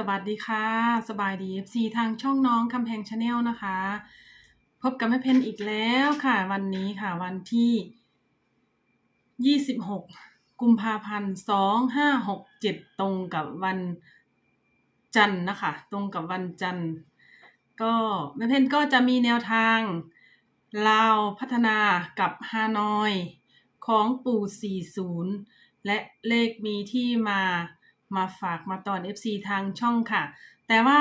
สวัสดีค่ะ สบายดี FC ทางช่องน้องคำแพงชาแนลนะคะ พบกับแม่เพนอีกแล้วค่ะ วันนี้ค่ะ วันที่ 26 กุมภาพันธ์ 2567 ตรงกับวันจันทร์นะคะ ตรงกับวันจันทร์ ก็แม่เพนก็จะมีแนวทางลาวพัฒนากับฮานอย ของปู่ 40 และเลขมีที่มา มาฝากมาตอน FC ทางช่องค่ะ แต่ว่า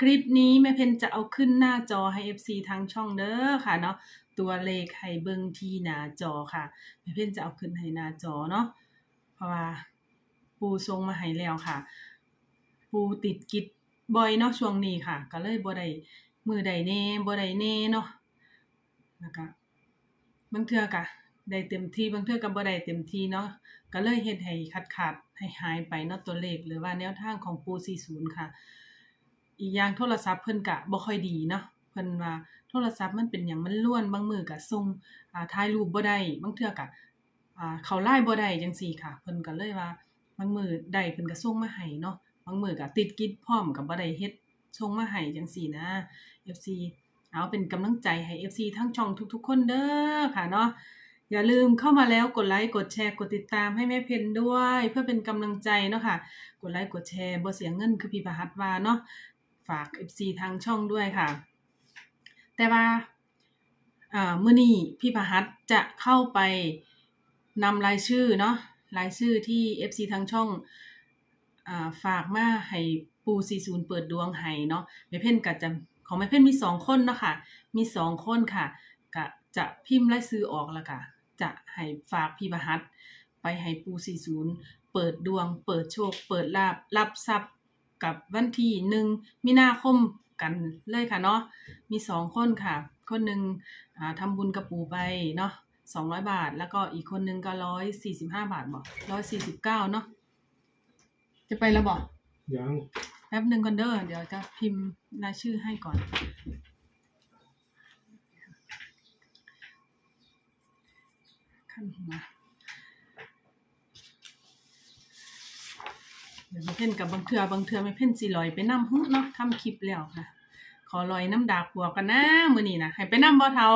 คลิปนี้แม่เพนจะเอาขึ้นหน้าจอให้ FC ทางช่องเด้อค่ะเนาะตัวเลขให้เบิ่งที่หน้าจอค่ะแม่เพนจะเอาขึ้นให้หน้าจอเนาะเพราะว่าปูทรงมาให้แล้วค่ะ ปูติดกิจบ่อยเนาะช่วงนี้ค่ะ ก็เลยบ่ได้มือใดแน่บ่ได้แน่เนาะแล้วก็บางเทื่อก็ได้เต็มที่บางเทื่อก็บ่ได้เต็มที่เนาะ ก็เลยเฮ็ดให้ขาดๆให้หายไปเนาะตัวเลข หรือว่าแนวทางของปู40 ค่ะ อีกอย่างโทรศัพท์เพิ่นก็บ่ค่อยดีเนาะเพิ่นว่าโทรศัพท์มันเป็นหยังมันล้วนบางมือก็ส่งอ่าถ่ายรูปบ่ได้บางเทื่อก็อ่าเข้า LINE บ่ได้จังซี่ค่ะ เพิ่นก็เลยว่าบางมือได้เพิ่นก็ส่งมาให้เนาะบางมือก็ติดกิจพร้อมก็บ่ได้เฮ็ดส่งมาให้จังซี่นะ FC เอาเป็นกำลังใจให้ FC ทั้งช่องทุกๆ คนเด้อค่ะเนาะ อย่าลืมเข้ามาแล้วกดไลค์กดแชร์กดติดตามให้แม่เพนด้วย เพื่อเป็นกำลังใจเนาะค่ะ กดไลค์กดแชร์บ่เสียเงินคือพี่ประหัตว่าเนาะฝาก FC ทางช่องด้วยค่ะ แต่ว่าอ่ามื้อนี้พี่ประหัตจะเข้าไปนำรายชื่อเนาะรายชื่อที่ FC ทางช่องอฝากมาให้ปู 40 เปิดดวงให้เนาะแม่เพ่นก็จะของแม่เพ่นมี 2 คนเนาะค่ะมี 2 คนค่ะก็จะพิมพ์รายชื่อออกแล้วค่ะ จะให้ฝากพี่ประหัตไปให้ปู40เปิดดวง เปิดโชค เปิดลาบรับทรัพย์กับวันที่หนึ่งมีนาคมกันเลยค่ะเนาะมีสองคนค่ะ คนหนึ่งอ่าทำบุญกับปู่ไปเนาะสองร้อยบาท แล้วก็อีกคนหนึ่งก็ร้อยสี่สิบห้าบาทบอกร้อยสี่สิบเก้าเนาะจะไปแล้วบอกยังแป๊บหนึ่งก่อนเด้อเดี๋ยวจะพิมพ์รายชื่อให้ก่อน ขั้นหัวเดี๋ยวมาเพ่นกับบางเทือบางเทือไม่เพ่นสิลอยไปน้ำฮึเนาะทำคลิปแล้วค่ะ ขอลอยน้ำดาบหัวกันนะมือนี้นะให้ไปน้ำบ่อเทา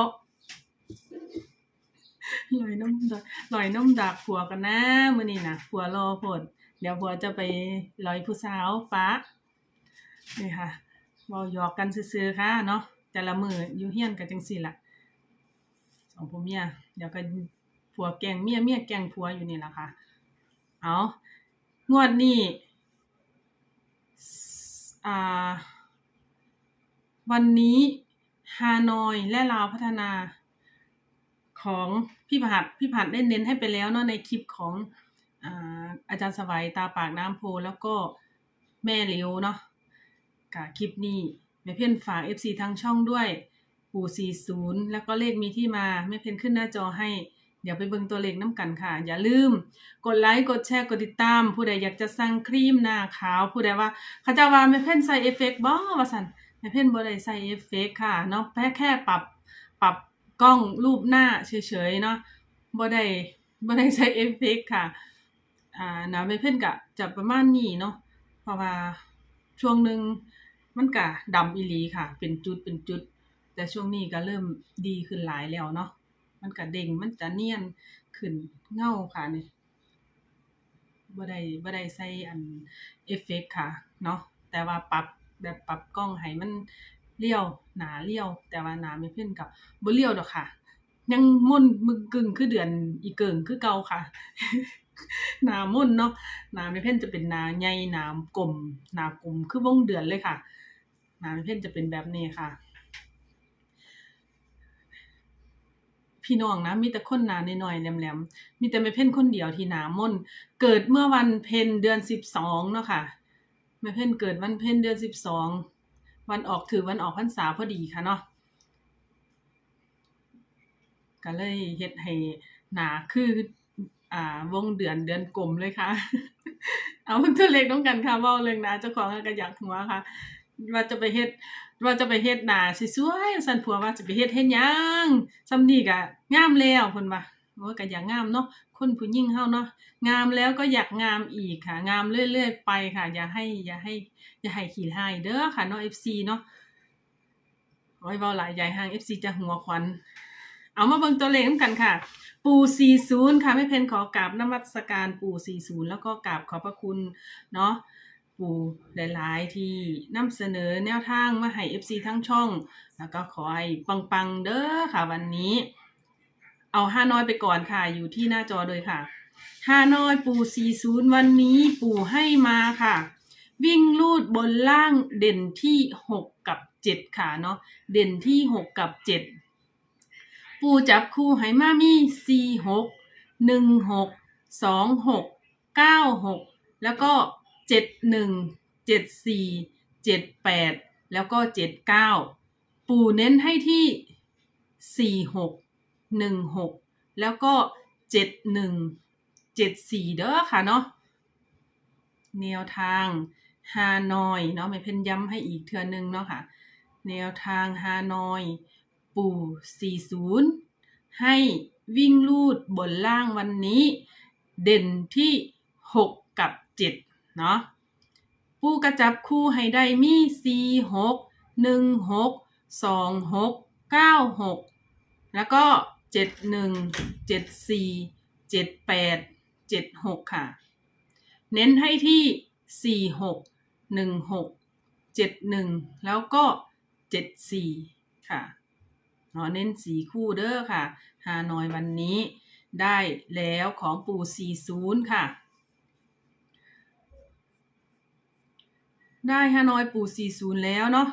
ลอยน้ำดาลอยน้ำดาบผัวกันนะมือนี้นะผัวรอผลเดี๋ยวผัวจะไปลอยผู้สาวฟ้านี่ค่ะเบาหยอกกันซื่อๆค่ะเนาะแต่ละมืออยู่เฮียนกันจังสี่ละสองผัวเมียเดี๋ยวก็ ผัวแกงเมียเมียแกงผัวอยู่นี่แหละค่ะ เอางวดนี้อ่าวันนี้ฮานอยและลาวพัฒนาของพี่ผัดพี่ผัดได้เน้นให้ไปแล้วเนาะในคลิปของอาอาจารย์สวัยตาปากน้ำโพแล้วก็แม่เลียวเนาะกับคลิปนี้แม่เพ่นฝาก FC ทางช่องด้วยปู่40 แล้วก็เลขมีที่มาแม่เพ่นขึ้นหน้าจอให้ เดี๋ยวไปเบิ่งตัวเลขน้ำกันค่ะ อย่าลืม กดไลค์กดแชร์กดติดตาม ผู้ใดอยากจะสั่งครีมหน้าขาวผู้ใดว่าเขาจะว่าแม่เพ่นใส่เอฟเฟกบ่ว่าซั่นแม่เพ่นบ่ได้ใส่เอฟเฟกค่ะเนาะแค่แค่ปรับปรับกล้องรูปหน้าเฉยๆเนาะบ่ได้บ่ได้ใช้เอฟเฟกค่ะอ่านะแม่เพ่นก็จะประมาณนี้เนาะเพราะว่าช่วงหนึงมันก็ดำอีหลีค่ะ เป็นจุดเป็นจุด แต่ช่วงนี้ก็เริ่มดีขึ้นหลายแล้วเนาะ มันก็เด้งมันจะเนียนขึ้นเงาค่ะนี่บ่ได้บ่ได้ใส่อันเอฟเฟกค่ะ เนาะแต่ว่าปรับแบบปรับกล้องให้มันเลี้ยวหนาเลี้ยว แต่ว่าหนาไม่เพิ่นกับบ่เลี้ยวดอกค่ะ ยังม่นมึกกึ่งคือเดือนอีเกิงคือเก่าค่ะหนาม่นเนาะหนาไม่เพ่นจะเป็นหนาใหญ่หนากลมหนากลมคือวงเดือนเลยค่ะหนาไม่เพ่นจะเป็นแบบนี้ค่ะ พี่น้องนะมีแต่คนหนาน้อยๆแหลมๆมีแต่ไม่เพ่นคนเดียวที่หนาม่นเกิดเมื่อวันเพ็ญเดือนสิบสองเนาะค่ะแม่เพ่นเกิดวันเพ็ญเดือนสิบสองวันออกถือวันออกพรรษาพอดีค่ะเนาะก็เลยเฮ็ดให้หนาคืออ่าวงเดือนเดือนกลมเลยค่ะ เอาเพื่อเล็กต้องกันค่ะว้าเรื่องนาเจ้าของก็อยากหัวค่ะ ว่าจะไปเฮ็ดว่าจะไปเฮ็ดหน้าสวยๆสั่นผัวว่าจะไปเฮ็ดเฮ็ดหยังซำนี้ก็งามแล้วเพิ่นว่าโอ้ยก็อย่างงามเนาะคนผู้หญิงเฮาเนาะงามแล้วก็อยากงามอีกค่ะ งามเรื่อยๆไปค่ะ อย่าให้อย่าให้อย่าให้ขี้ร้ายเด้อค่ะเนาะ FC เนาะโอ้ยเว้าหลายใหญ่ห้าง FC จะหัวควันเอามาเบิ่งตัวเลขนำกันค่ะ ปู่ 40 ค่ะแม่เพนขอกราบนมัสการปู่ 40 แล้วก็กราบขอบพระคุณเนาะ ปูหลาย ๆ ที่นำเสนอแนวทางมาให้ FC ทั้งช่อง แล้วก็ขอให้ปัง ๆ เด้อค่ะวันนี้ เอาฮาน้อยไปก่อนค่ะ อยู่ที่หน้าจอเลยค่ะฮาน้อยปู่40 วันนี้ปู่ให้มาค่ะ วิ่งลูดบนล่างเด่นที่ 6 กับ 7 ค่ะเนาะเด่นที่ 6 กับ 7 ปู่จับคู่ให้มามี 4 6 1 6 2 6 9 6แล้วก็7 1 7 4 7 8แปดแล้วก็7 9ปู่เน้นให้ที่4 6 1 6แล้วก็7 1 7 4เจ็ดสี่เด้อค่ะเนาะแนวทางฮานอยเนาะไม่เพิ่นย้ำให้อีกเทือนึงเนาะค่ะ แนวทางฮานอย ปู่40ให้วิ่งลูดบนล่างวันนี้ เด่นที่6กับ7 เนาะปู่กระจับคู่ให้ได้มี4 6 1 6 2 6 9 6แล้วก็7 1 7 4 7 8 7 6ค่ะ เน้นให้ที่4 6 1 6 7 1แล้วก็7 4ค่ะเนาะเน้นสีคู่เด้อค่ะฮานอยวันนี้ได้แล้วของปู่40 ค่ะ ได้ฮานอยปู่40แล้วเนาะ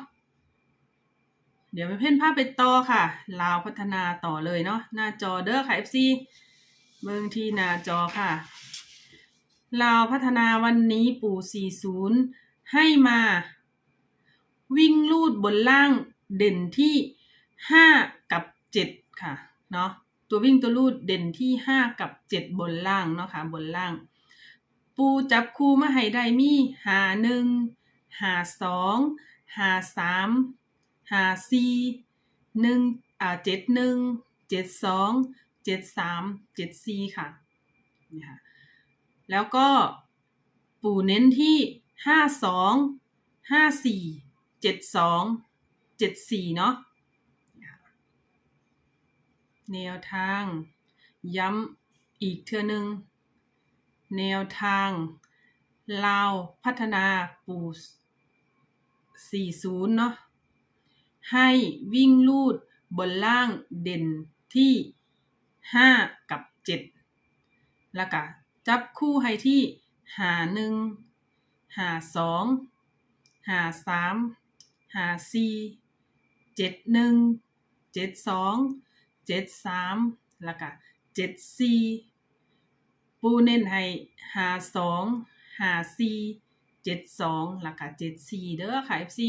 เดี๋ยวไปเพ่นภาพไปต่อค่ะ ลาวพัฒนาต่อเลยเนาะหน้าจอเด้อค่ะ FC เบิ่งที่หน้าจอค่ะ ลาวพัฒนาวันนี้ปู่40ให้มา วิ่งลูดบนล่างเด่นที่5กับ7ค่ะเนาะตัววิ่งตัวลูดเด่นที่5กับ7บนล่างเนาะค่ะบนล่าง ปูจับคู่มาให้ได้มีหาหนึ่ง หาสองหาสามหาสี่หนึ่งอ่าเจ็ดหนึ่งเจ็ดสองเจ็ดสามเจ็ดสี่ค่ะนี่ค่ะ แล้วก็ปู่เน้นที่ห้าสองห้าสี่เจ็ดสองเจ็ดสี่เนาะแนวทาง ย้ำอีกเทื่อนึง แนวทาง ลาวพัฒนาปู40 เนาะ ให้วิ่งลูดบนล่างเด่นที่ 5 กับ 7 แล้วก็จับคู่ให้ที่หาหนึ่งหาสองหาสามหาสี่เจ็ดหนึ่งเจ็ดสองเจ็ดสามแล้วก็เจ็ดสี่ปูเน้นให้หาสอง หาสี่เจ็ดสองแล้วก็เจ็ดสี่เด้อค่ะ FC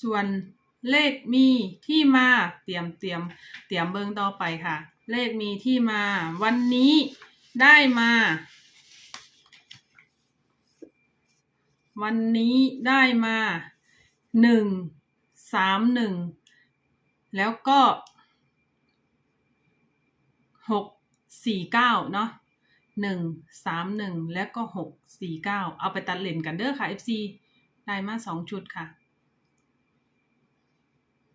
ส่วนเลขมีที่มาเตรียมเตรียมเตรียมเบิ่งต่อไปค่ะ เลขมีที่มาวันนี้ได้มา วันนี้ได้มาหนึ่งสามหนึ่งแล้วก็หก สี่เก้าเนาะหนึ่งสามหนึ่งแล้วก็หกสี่เก้าเอาไปตัดเลนกันเด้อค่ะ FC ได้มาสองชุดค่ะ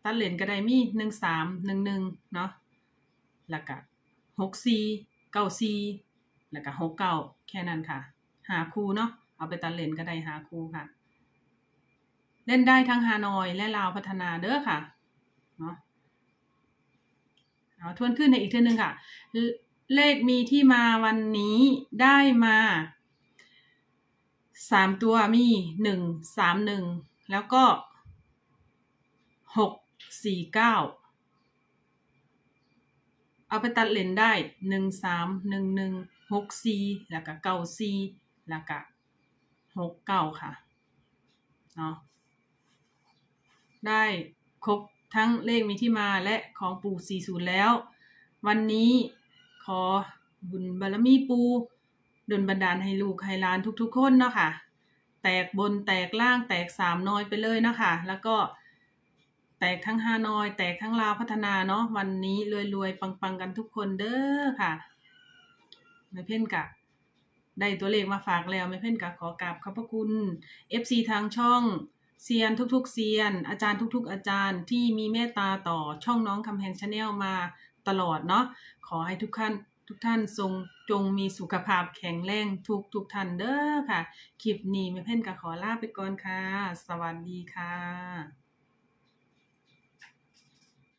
ตัดเลนก็ได้มีหนึ่งสามหนึ่งหนึ่งเนาะแล้วก็หกสี่เก้าสี่แล้วก็หกเก้าแค่นั้นค่ะ หาคูเนาะเอาไปตัดเลนก็ได้หาคูค่ะ เล่นได้ทั้งฮานอยและลาวพัฒนาเด้อค่ะเนาะเอาทวนขึ้นในอีกเทือนึงค่ะ เลขมีที่มาวันนี้ได้มาสามตัวมีหนึ่งสามหนึ่งแล้วก็หกสี่เก้าเอาไปตัดเลนได้หนึ่งสามหนึ่งหนึ่งหกสี่แล้วก็เก้าสี่แล้วก็หกเก้าค่ะเนาะได้ครบทั้งเลขมีที่มาและของปู่40 แล้ว วันนี้ ขอบุญบารมีปูดลบันดาลให้ลูกให้หลานทุกๆ คนเนาะค่ะ แตกบนแตกล่างแตกสามน้อยไปเลยเนาะค่ะแล้วก็แตกทั้งฮานอย แตกทั้งลาวพัฒนาเนาะวันนี้รวยๆ ปังๆ กันทุกคนเด้อค่ะแม่เพ่นกะได้ตัวเลขมาฝากแล้วแม่เพ่นกะขอกราบขอบพระคุณ FC ทางช่องเซียนทุกๆเซียน อาจารย์ทุกๆ อาจารย์ที่มีเมตตาต่อช่องน้องคำแพงชาแนลมา ตลอดเนาะขอให้ทุกท่านทุกท่านทรงจงมีสุขภาพแข็งแรงทุกทุกท่านเด้อค่ะ คลิปนี้แม่เพ่นก็ขอลาไปก่อนค่ะ สวัสดีค่ะ